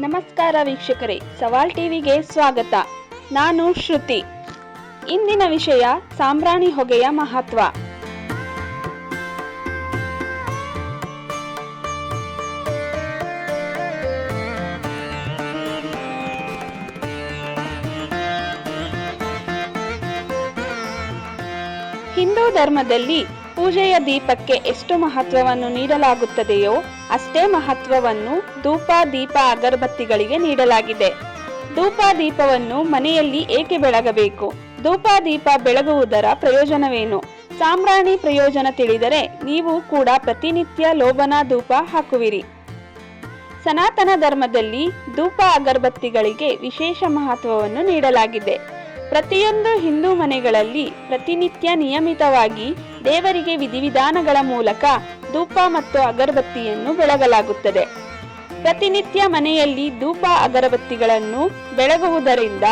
ನಮಸ್ಕಾರ ವೀಕ್ಷಕರೇ ಸವಾಲ್ ಟಿವಿಗೆ ಸ್ವಾಗತ. ನಾನು ಶ್ರುತಿ. ಇಂದಿನ ವಿಷಯ ಸಾಂಬ್ರಾಣಿ ಹೊಗೆಯ ಮಹತ್ವ. ಹಿಂದೂ ಧರ್ಮದಲ್ಲಿ ಪೂಜೆಯ ದೀಪಕ್ಕೆ ಎಷ್ಟು ಮಹತ್ವವನ್ನು ನೀಡಲಾಗುತ್ತದೆಯೋ ಅಷ್ಟೇ ಮಹತ್ವವನ್ನು ಧೂಪ, ದೀಪ, ಅಗರಬತ್ತಿಗಳಿಗೆ ನೀಡಲಾಗಿದೆ. ಧೂಪ, ದೀಪವನ್ನು ಮನೆಯಲ್ಲಿ ಏಕೆ ಬೆಳಗಬೇಕು? ಧೂಪ, ದೀಪ ಬೆಳಗುವುದರ ಪ್ರಯೋಜನವೇನು? ಸಾಂಬ್ರಾಣಿ ಪ್ರಯೋಜನ ತಿಳಿದರೆ ನೀವು ಕೂಡ ಪ್ರತಿನಿತ್ಯ ಲೋಭನ ಧೂಪ ಹಾಕುವಿರಿ. ಸನಾತನ ಧರ್ಮದಲ್ಲಿ ಧೂಪ, ಅಗರಬತ್ತಿಗಳಿಗೆ ವಿಶೇಷ ಮಹತ್ವವನ್ನು ನೀಡಲಾಗಿದೆ. ಪ್ರತಿಯೊಂದು ಹಿಂದೂ ಮನೆಗಳಲ್ಲಿ ಪ್ರತಿನಿತ್ಯ ನಿಯಮಿತವಾಗಿ ದೇವರಿಗೆ ವಿಧಿವಿಧಾನಗಳ ಮೂಲಕ ಧೂಪ ಮತ್ತು ಅಗರಬತ್ತಿಯನ್ನು ಬೆಳಗಲಾಗುತ್ತದೆ. ಪ್ರತಿನಿತ್ಯ ಮನೆಯಲ್ಲಿ ಧೂಪ, ಅಗರಬತ್ತಿಗಳನ್ನು ಬೆಳಗುವುದರಿಂದ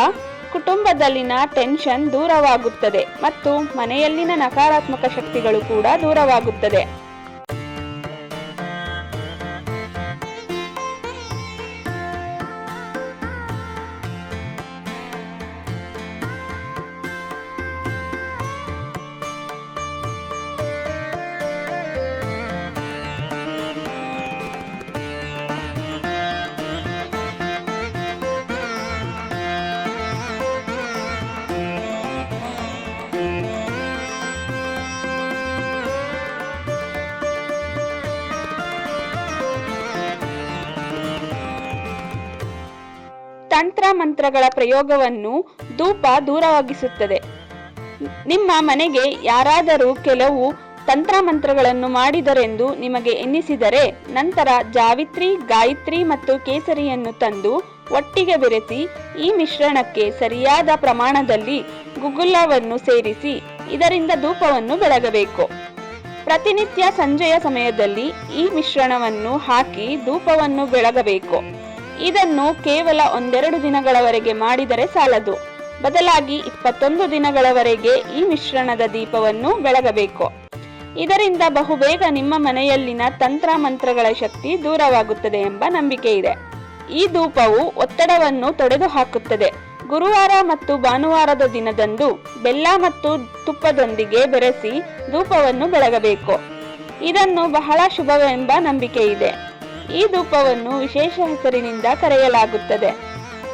ಕುಟುಂಬದಲ್ಲಿನ ಟೆನ್ಷನ್ ದೂರವಾಗುತ್ತದೆ ಮತ್ತು ಮನೆಯಲ್ಲಿನ ನಕಾರಾತ್ಮಕ ಶಕ್ತಿಗಳು ಕೂಡ ದೂರವಾಗುತ್ತದೆ. ತಂತ್ರ ಮಂತ್ರಗಳ ಪ್ರಯೋಗವನ್ನು ಧೂಪ ದೂರವಾಗಿಸುತ್ತದೆ. ನಿಮ್ಮ ಮನೆಗೆ ಯಾರಾದರೂ ಕೆಲವು ತಂತ್ರ ಮಂತ್ರಗಳನ್ನು ಮಾಡಿದರೆಂದು ನಿಮಗೆ ಎನ್ನಿಸಿದರೆ, ನಂತರ ಜಾವಿತ್ರಿ, ಗಾಯತ್ರಿ ಮತ್ತು ಕೇಸರಿಯನ್ನು ತಂದು ಒಟ್ಟಿಗೆ ಬೆರೆಸಿ, ಈ ಮಿಶ್ರಣಕ್ಕೆ ಸರಿಯಾದ ಪ್ರಮಾಣದಲ್ಲಿ ಗುಗುಲ್ಲವನ್ನು ಸೇರಿಸಿ, ಇದರಿಂದ ಧೂಪವನ್ನು ಬೆಳಗಬೇಕು. ಪ್ರತಿನಿತ್ಯ ಸಂಜೆಯ ಸಮಯದಲ್ಲಿ ಈ ಮಿಶ್ರಣವನ್ನು ಹಾಕಿ ಧೂಪವನ್ನು ಬೆಳಗಬೇಕು. ಇದನ್ನು ಕೇವಲ ಒಂದೆರಡು ದಿನಗಳವರೆಗೆ ಮಾಡಿದರೆ ಸಾಲದು. ಬದಲಾಗಿ ಇಪ್ಪತ್ತೊಂದು ದಿನಗಳವರೆಗೆ ಈ ಮಿಶ್ರಣದ ದೀಪವನ್ನು ಬೆಳಗಬೇಕು. ಇದರಿಂದ ಬಹುಬೇಗ ನಿಮ್ಮ ಮನೆಯಲ್ಲಿನ ತಂತ್ರ ಮಂತ್ರಗಳ ಶಕ್ತಿ ದೂರವಾಗುತ್ತದೆ ಎಂಬ ನಂಬಿಕೆ ಇದೆ. ಈ ಧೂಪವು ಒತ್ತಡವನ್ನು ತೊಡೆದು ಹಾಕುತ್ತದೆ ಗುರುವಾರ ಮತ್ತು ಭಾನುವಾರದ ದಿನದಂದು ಬೆಲ್ಲ ಮತ್ತು ತುಪ್ಪದೊಂದಿಗೆ ಬೆರೆಸಿ ಧೂಪವನ್ನು ಬೆಳಗಬೇಕು. ಇದನ್ನು ಬಹಳ ಶುಭವೆಂಬ ನಂಬಿಕೆ ಇದೆ. ಈ ಧೂಪವನ್ನು ವಿಶೇಷ ಹೆಸರಿನಿಂದ ಕರೆಯಲಾಗುತ್ತದೆ.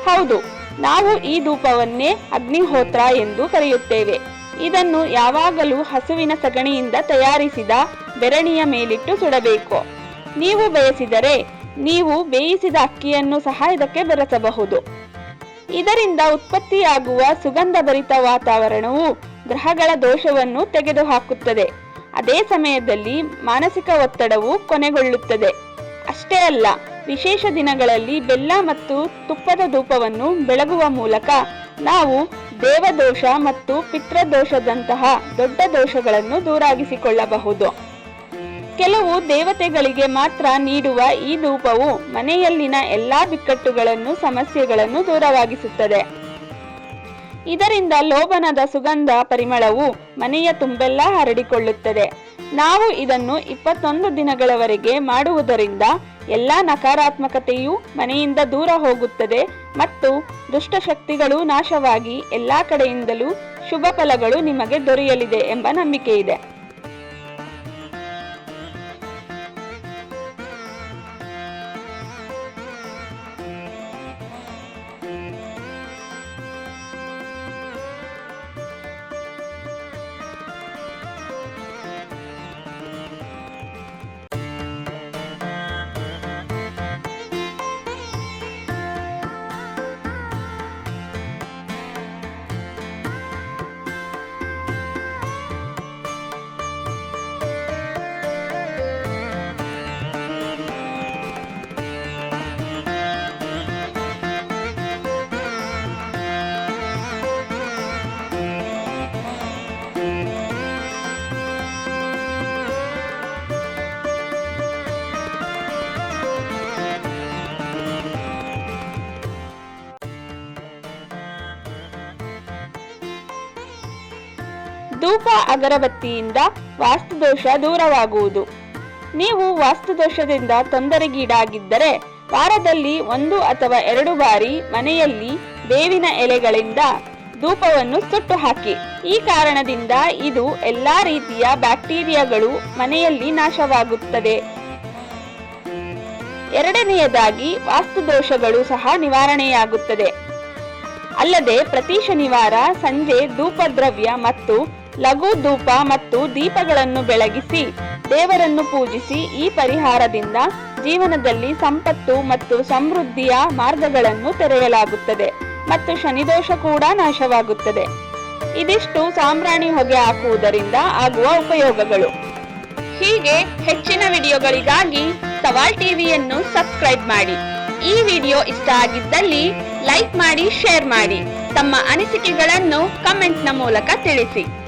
ಹೌದು, ನಾವು ಈ ಧೂಪವನ್ನೇ ಅಗ್ನಿಹೋತ್ರ ಎಂದು ಕರೆಯುತ್ತೇವೆ. ಇದನ್ನು ಯಾವಾಗಲೂ ಹಸುವಿನ ಸಗಣಿಯಿಂದ ತಯಾರಿಸಿದ ಬೆರಣಿಯ ಮೇಲಿಟ್ಟು ಸುಡಬೇಕು. ನೀವು ಬಯಸಿದರೆ ನೀವು ಬೇಯಿಸಿದ ಅಕ್ಕಿಯನ್ನು ಸಹ ಇದಕ್ಕೆ ಬೆರೆಸಬಹುದು. ಇದರಿಂದ ಉತ್ಪತ್ತಿಯಾಗುವ ಸುಗಂಧಭರಿತ ವಾತಾವರಣವು ಗ್ರಹಗಳ ದೋಷವನ್ನು ತೆಗೆದುಹಾಕುತ್ತದೆ. ಅದೇ ಸಮಯದಲ್ಲಿ ಮಾನಸಿಕ ಒತ್ತಡವು ಕೊನೆಗೊಳ್ಳುತ್ತದೆ. ಅಷ್ಟೇ ಅಲ್ಲ, ವಿಶೇಷ ದಿನಗಳಲ್ಲಿ ಬೆಲ್ಲ ಮತ್ತು ತುಪ್ಪದ ಧೂಪವನ್ನು ಬೆಳಗುವ ಮೂಲಕ ನಾವು ದೇವದೋಷ ಮತ್ತು ಪಿತೃದೋಷದಂತಹ ದೊಡ್ಡ ದೋಷಗಳನ್ನು ದೂರಾಗಿಸಿಕೊಳ್ಳಬಹುದು. ಕೆಲವು ದೇವತೆಗಳಿಗೆ ಮಾತ್ರ ನೀಡುವ ಈ ಧೂಪವು ಮನೆಯಲ್ಲಿನ ಎಲ್ಲಾ ಬಿಕ್ಕಟ್ಟುಗಳನ್ನು, ಸಮಸ್ಯೆಗಳನ್ನು ದೂರವಾಗಿಸುತ್ತದೆ. ಇದರಿಂದ ಲೋಭನದ ಸುಗಂಧ ಪರಿಮಳವು ಮನೆಯ ತುಂಬೆಲ್ಲ ಹರಡಿಕೊಳ್ಳುತ್ತದೆ. ನಾವು ಇದನ್ನು ಇಪ್ಪತ್ತೊಂದು ದಿನಗಳವರೆಗೆ ಮಾಡುವುದರಿಂದ ಎಲ್ಲಾ ನಕಾರಾತ್ಮಕತೆಯು ಮನೆಯಿಂದ ದೂರ ಹೋಗುತ್ತದೆ ಮತ್ತು ದುಷ್ಟಶಕ್ತಿಗಳು ನಾಶವಾಗಿ ಎಲ್ಲಾ ಕಡೆಯಿಂದಲೂ ಶುಭ ಫಲಗಳು ನಿಮಗೆ ದೊರೆಯಲಿದೆ ಎಂಬ ನಂಬಿಕೆ ಇದೆ ಧೂಪ ಅಗರಬತ್ತಿಯಿಂದ ವಾಸ್ತುದೋಷ ದೂರವಾಗುವುದು. ನೀವು ವಾಸ್ತುದೋಷದಿಂದ ತೊಂದರೆಗೀಡಾಗಿದ್ದರೆ ವಾರದಲ್ಲಿ ಒಂದು ಅಥವಾ ಎರಡು ಬಾರಿ ಮನೆಯಲ್ಲಿ ಬೇವಿನ ಎಲೆಗಳಿಂದ ಧೂಪವನ್ನು ಸುಟ್ಟು ಹಾಕಿ ಈ ಕಾರಣದಿಂದ ಇದು ಎಲ್ಲಾ ರೀತಿಯ ಬ್ಯಾಕ್ಟೀರಿಯಾಗಳು ಮನೆಯಲ್ಲಿ ನಾಶವಾಗುತ್ತದೆ. ಎರಡನೆಯದಾಗಿ ವಾಸ್ತು ದೋಷಗಳು ಸಹ ನಿವಾರಣೆಯಾಗುತ್ತದೆ. ಅಲ್ಲದೆ ಪ್ರತಿ ಶನಿವಾರ ಸಂಜೆ ಧೂಪದ್ರವ್ಯ ಮತ್ತು ಲಘು ಧೂಪ ಮತ್ತು ದೀಪಗಳನ್ನು ಬೆಳಗಿಸಿ ದೇವರನ್ನು ಪೂಜಿಸಿ ಈ ಪರಿಹಾರದಿಂದ ಜೀವನದಲ್ಲಿ ಸಂಪತ್ತು ಮತ್ತು ಸಮೃದ್ಧಿಯ ಮಾರ್ಗಗಳನ್ನು ತೆರೆಯಲಾಗುತ್ತದೆ ಮತ್ತು ಶನಿದೋಷ ಕೂಡ ನಾಶವಾಗುತ್ತದೆ. ಇದಿಷ್ಟು ಸಾಂಬ್ರಾಣಿ ಹೊಗೆ ಹಾಕುವುದರಿಂದ ಆಗುವ ಉಪಯೋಗಗಳು. ಹೀಗೆ ಹೆಚ್ಚಿನ ವಿಡಿಯೋಗಳಿಗಾಗಿ ಸವಾಲ್ ಟಿವಿಯನ್ನು ಸಬ್ಸ್ಕ್ರೈಬ್ ಮಾಡಿ. ಈ ವಿಡಿಯೋ ಇಷ್ಟ ಆಗಿದ್ದಲ್ಲಿ ಲೈಕ್ ಮಾಡಿ, ಶೇರ್ ಮಾಡಿ. ತಮ್ಮ ಅನಿಸಿಕೆಗಳನ್ನು ಕಮೆಂಟ್ನ ಮೂಲಕ ತಿಳಿಸಿ.